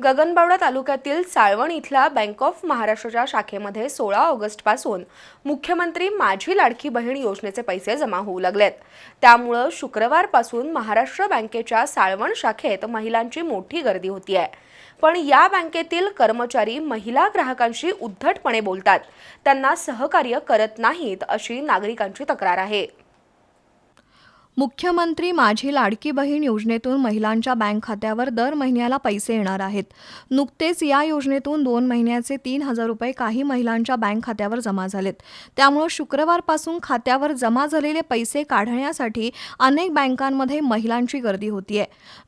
गगनबावडा तालुक्यातील साळवण इथल्या bank of महाराष्ट्राच्या शाखेमध्ये सोळा ऑगस्टपासून मुख्यमंत्री माझी लाडकी बहीण योजनेचे पैसे जमा होऊ लागलेत. त्यामुळं शुक्रवारपासून महाराष्ट्र बँकेच्या साळवण शाखेत महिलांची मोठी गर्दी होती आहे पण या बँकेतील कर्मचारी महिला ग्राहकांशी उद्धटपणे बोलतात. त्यांना सहकार्य करत नाहीत अशी नागरिकांची तक्रार आहे. मुख्यमंत्री माझी लाडकी बहीण योजनेतून महिलांच्या बँक खात्यावर दर महिन्याला पैसे येणार आहेत. नुकतेच या योजनेतून दोन महिन्याचे तीन हजार रुपये काही महिलांच्या बँक खात्यावर जमा झालेत. त्यामुळं शुक्रवारपासून खात्यावर जमा झालेले पैसे काढण्यासाठी अनेक बँकांमध्ये महिलांची गर्दी होतीये.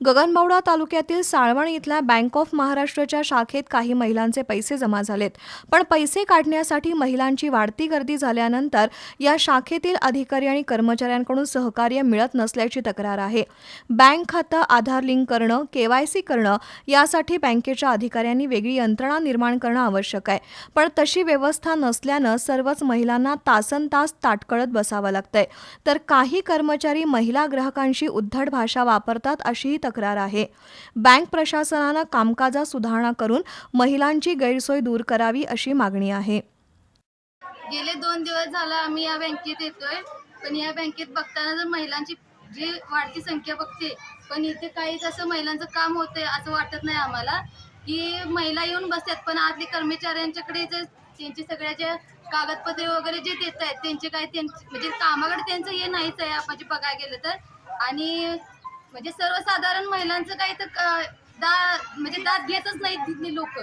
गगनबावडा तालुक्यातील साळवण इथल्या बँक ऑफ महाराष्ट्राच्या शाखेत काही महिलांचे पैसे जमा झालेत. पण पैसे काढण्यासाठी महिलांची वाढती गर्दी झाल्यानंतर या शाखेतील अधिकारी आणि कर्मचाऱ्यांकडून सहकार्य मिळत नसल्याची तक्रार आहे. बँक खातं आधार लिंक करणं केवायसी करणं यासाठी बँकेच्या अधिकाऱ्यांनी वेगळी यंत्रणा निर्माण करणं आवश्यक आहे. पण तशी व्यवस्था नसल्यानं सर्वच महिलांना तासन तास ताटकळत बसावं लागतंय. तर काही कर्मचारी महिला ग्राहकांशी उद्धट भाषा वापरतात अशीही तक्रार आहे. बँक प्रशासनानं कामकाजात सुधारणा करून महिलांची गैरसोय दूर करावी अशी मागणी आहे. गेले दोन दिवस झाला आम्ही या बँकेत येतोय. पण या बँकेत बघताना जर महिलांची जी वाढती संख्या बघते पण इथे काहीच असं महिलांचं काम होतंय असं वाटत नाही आम्हाला की महिला येऊन बसतात. पण आतले कर्मचाऱ्यांच्याकडे जे सगळ्या ज्या कागदपत्रे वगैरे जे देत आहेत त्यांचे काय त्यांचे म्हणजे कामाकडे त्यांचं हे नाहीच आहे आपण जे बघायला गेलं तर. आणि म्हणजे सर्वसाधारण महिलांचं काही तर दा म्हणजे दाद घेतच नाहीत तिथली लोक.